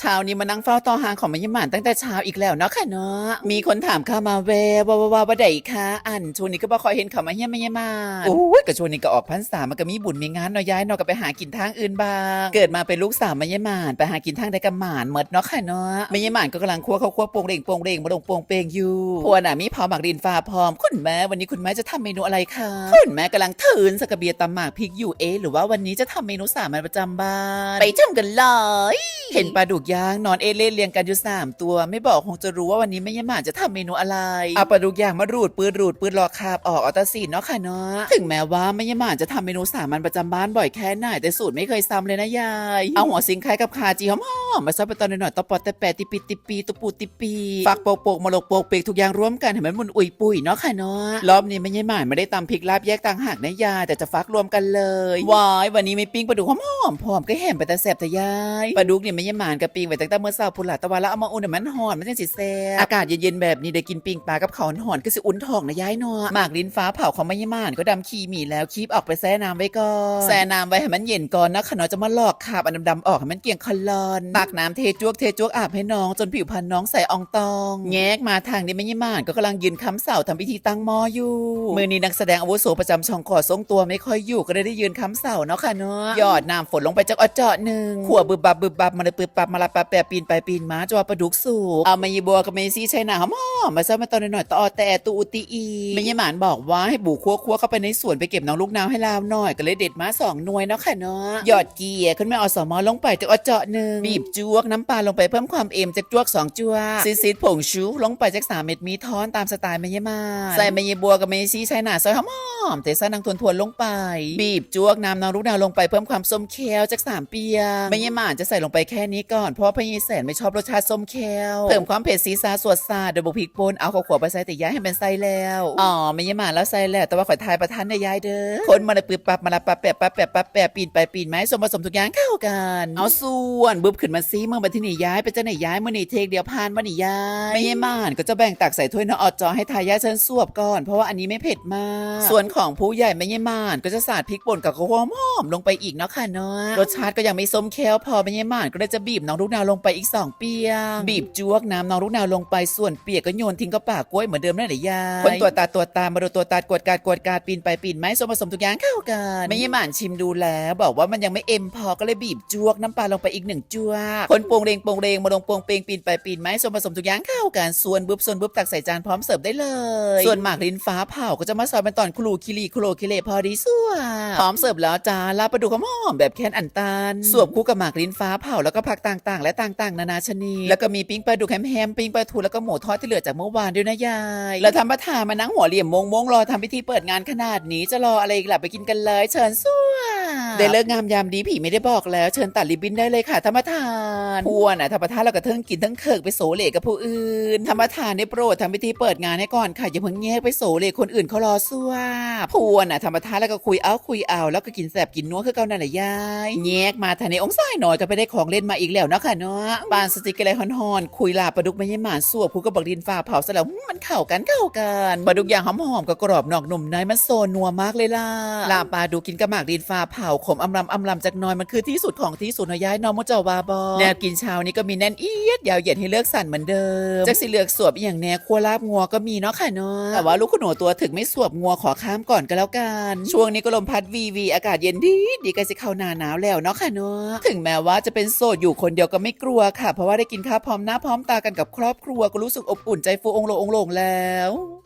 เช้านี้มานั่งเฝ้าต่อหางของมะยมหมานตั้งแต่เช้าอีกแล้วเนาะค่ะเนาะมีคนถามเข้ามาแววว่าว่าว่าว่าใดคะอันช่วงนี้ก็บ่คอยเห็นเขามาเฮียมะยมหมานโอ้ยก็ช่วงนี้ก็ออกพรรษามันก็มีบุญมีงานเนาะย้ายเนาะก็ไปหากินทางอื่นบ้าง เกิดมาเป็นลูกสาวมะยมหมานไปหากินทางใดกับหมานหมดเนาะค่ะเนาะมะยมหมานก็กำลังคั่วข้าวคั่วโป่งเร่งโป่งเร่งมาลงโป่งเปงอยู่พวน่ะมีเผาหมักดินฟ้าพร้อมคุณแม่วันนี้คุณแม่จะทำเมนูอะไรคะคุณแม่กำลังถืนสกเบียตำหมากพริกอยู่เอะหรือว่าวันนี้จะทำเมนูสามัญประจำบ้านไปชมกันเลย เห็นปลาดุกย่างนอนเอเล่เรียงกันอยู่สามตัว ไม่บอกคงจะรู้ว่าวันนี้แม่ยายหมานจะทำเมนูอะไรเอาปลาดุกย่างมารูดปืนรูดปืนรอคาบออกเอาแตาสีนเนาะค่ะเนาะถึงแม้ว่าแม่ยายหมานจะทำเมนูสามัญประจำบ้านบ่อยแค่ไหนแต่สูตรไม่เคยซ้ำเลยนะยายเอาหัวซิงไข่กับคาจีหอมๆมาซอยไปตอนหน่อยๆตอปอแต่แปะติปีติปีตุปูติปีฝักโปกโปกมาลกโปกเปกทุกอย่างร่วมกันให้มันมุนอุยปุยเนาะค่ะเนาะรอบนี้แม่ยายหมานไม่ได้ตำพริกลาบแยกต่างหากนะยายแต่จะฟักรวมกันเลยวายวันนี้มีปิ้งปลาดุกหอมๆพร้อมก็แหมไปแต่แสบแต่ยายปลาดุกเนี่ยแม่ยายหมานกับปิ้งไว้ตั้งแต่เมื่อเช้าพุ่นละแต่ว่าแล้วเอามาอุ่นให้มันหอนมันจังสิแซ่บอากาศเย็นๆแบบนี้ได้กินปิ้งปลากับข้าวหอนก็สิอุ่นท้องนะยายเนาะหมากลิ้นฟ้าเผาของแม่ยายหมานก็ดำขี้หมีแล้วคีบออกไปแช่น้ำไว้ก่อนแช่น้ำไว้ให้มันเย็นก่อนนะขะเนาะจะมาลอกคราบอันดำๆออกให้มันเกลี่ยงคลอนตักน้ำเทจวกเทจวกอาบให้น้องจนผิวพรรณน้องใสอองตอง แงกมาทางนี้แม่ยายหมานก็กำลังยืนค้ำเสาทำพิธีตั้งหม้ออยู่มือนี้นักแสดงอาวุโสประจำช่องขอทรงตัวไม่ค่อยอยู่ก็เลยได้ยืนค้ำเสาเนาะค่ะเนาะหยอดน้ำฝนลงไปจากอเจาะหนึ่งขัวบึบบับบึบบับมาเลยปืบปับมาละปะแปะปีนไปปีนมาจอปลาดุกสูบเอามายีบัวกับเมซี่ใช้หนาหอมๆมาซ้อมมาตอนหน่อยต่อแต่ตูอุติอีแม่ยหมานบอกว่าให้บูคั่วคั่วเข้าไปในสวนไปเก็บน้องลูกน้ำให้ลาวหน่อยก็เลยเด็ดมาสองหน่วยเนาะค่ะเนาะหยอดเกียร์ขึ้นมาอสมอลงไปจากอเจาะหนึ่งบีบจวกน้ำปลาลงไปเพิ่มความเอ็มจากจวกสองจวกซีซีดผงชูลงไปจากสามเม็ดมีท้อนตามสไตล์แม่ยหมานใส่แม่ยบัวกับเมซี่ใช้หนาซอยหอมๆเทใส่นางทวนทวนลงไป บีบจวกน้ำน้องลูกน้ำลงไปเพิ่มความส้มเคี้ยวจากสามเปียงแม่ยายหมานจะใส่ลงไปแค่นี้ก่อนเพราะว่าพี่ยายแสนไม่ชอบรสชาติส้มเคี้ยวเพิ่มความเผ็ดซีซาสวดซาโดยบุกพริกป่นเอาข้าวขวไปใส่แต่ย้ายให้เป็นไส้แล้วอ๋อแม่ยายหมานแล้วใส่แล้วแต่ว่าขอทายประทานในยายเด้อคนมาเลยปืบปับมาละปับแปะปับแปะปับแปะปีนไปปีนไม้ส่วนผสมทุกอย่างเข้ากันเอาส่วนบึบขึ้นมาซีเมื่อมาที่นี่ย้ายไปเจ้าไหนย้ายเมื่อนี่เทคเดียวพานมานี่ย้ายแม่ยายหมานก็จะแบ่งตักใส่ถ้วยน้ำออดจอให้ทายาทเชิญสวบก่อน เพราะว่าอันนี้ไม่เผ็ดมาก ส่วนของผู้ใหญ่แม่ยายหมานก็จะสาดพริกป่นกับข้าวหอมหอมๆลงไปอีกเนาะค่ะเนาะรสชาติก็ยังไม่ส้มแค้วพอแม่ยายหมานก็เลยจะบีบน้องลูกนาวลงไปอีกสองเปียงบีบจวกน้ำน้องลูกนาวลงไปส่วนเปียกก็โยนทิ้งก็ปากกล้วยเหมือนเดิมนั่นแหละยายคนตัวตาตัวตามาดูตัวตากวดกาดกวดกาดปีนไปปีนไม้ส่วนผสมทุกอย่างเข้ากันแม่ยายหมานชิมดูแล้วบอกว่ามันยังไม่เอ็มพอก็เลยบีบจวกน้ำปลาลงไปอีกหนึ่งจวกคนโปงเรงโปงเรงมาลงโปงเปงปีนไปปีนไม้ส่วนผสมทุกอย่างเข้ากันส่วนบึบส่วนบึบตักใส่จานพร้อมเสิร์ฟได้เลย ส่วนหมากลิ้นฟ้าเผาก็จะมาซอยเป็นตอนคลูคิรีคโลคิเลพอดีส่วนพร้อมเสิร์ฟแล้วจ้าลาปลาดุกหอมๆแบบแคนอันตันสวบคู่กับหมากลิ้นฟ้าเผาแล้วก็ผักต่างๆ และต่างๆ นานาชนิดแล้วก็มีปิ้งปลาดุกแฮมๆปิ้งปลาทูแล้วก็หมูทอดที่เหลือจากเมื่อวานด้วยนะยายแล้วทำประธานมานั่งหัวเหลี่ยมมงมงรอทำพิธีเปิดงานขนาดนี้จะรออะไรอีกล่ะไปกินกันเลย เชิญส่วน ได้เลิกงามยามดีผีไม่ได้บอกแล้ว เชิญตัดริบบิ้นได้เลยค่ะธรรมทานพวนอะธรรมทานเราก็เทิงกินทั้งเคิกไปโสเลกับผู้อื่นธรรมทานได้โปรดทำพิธีเปิดงานให้ก่อนค่ะอย่าเพิ่งแยกไปโสเลคนอื่นเขารอซัวพวนอะธรรมทานแล้วก็คุยเอาคุยเอา แล้วก็กินแสบกินนัวคือเก่านั่นแหละยายแยกมาทานในองค์ซ้ายหน่อยก็ไปได้ของเล่นมาอีกแล้วนะค่ะเนาะบานสติกอะไรฮอนๆคุยลาปลาดุกไม่ใช่หมาสัวผู้ก็บอกดินฟ้าเผาซะแล้วมันเข้ากันเข้ากันปลาดุกอย่างหอมๆก็กรอบนอกนุ่มในมันโซนัวมากเลยล่ะลาปลาดูกินกระหมากดินฟ้าเผาขมอำลำอำลำจากน้อยมันคือที่สุดของที่สุดนะยายน้องมจาวาบอแนวกินเช้านี้ก็มีแน่นเอียดยาวเหยียดให้เลือกสั่นเหมือนเดิมจากสิเหลือกสวบอย่างแนวคัวลาบงัวก็มีเนาะค่ะเนาะแต่ว่าลูกคุณหนูตัวถึงไม่สวบงัวขอข้ามก่อนก็แล้วกันช่วงนี้ก็ลมพัดวีวีอากาศเย็นดีดีกล้จะเข้าหนาหนาวแล้วเนาะค่ะเนาะถึงแม้ว่าจะเป็นโสดอยู่คนเดียวก็ไม่กลัวค่ะ เพราะว่าได้กินข้าวพร้อมหน้าพร้อมตากันกับครอบครัวก็รู้สึกอบอุ่นใจฟูองโลองโลงแล้ว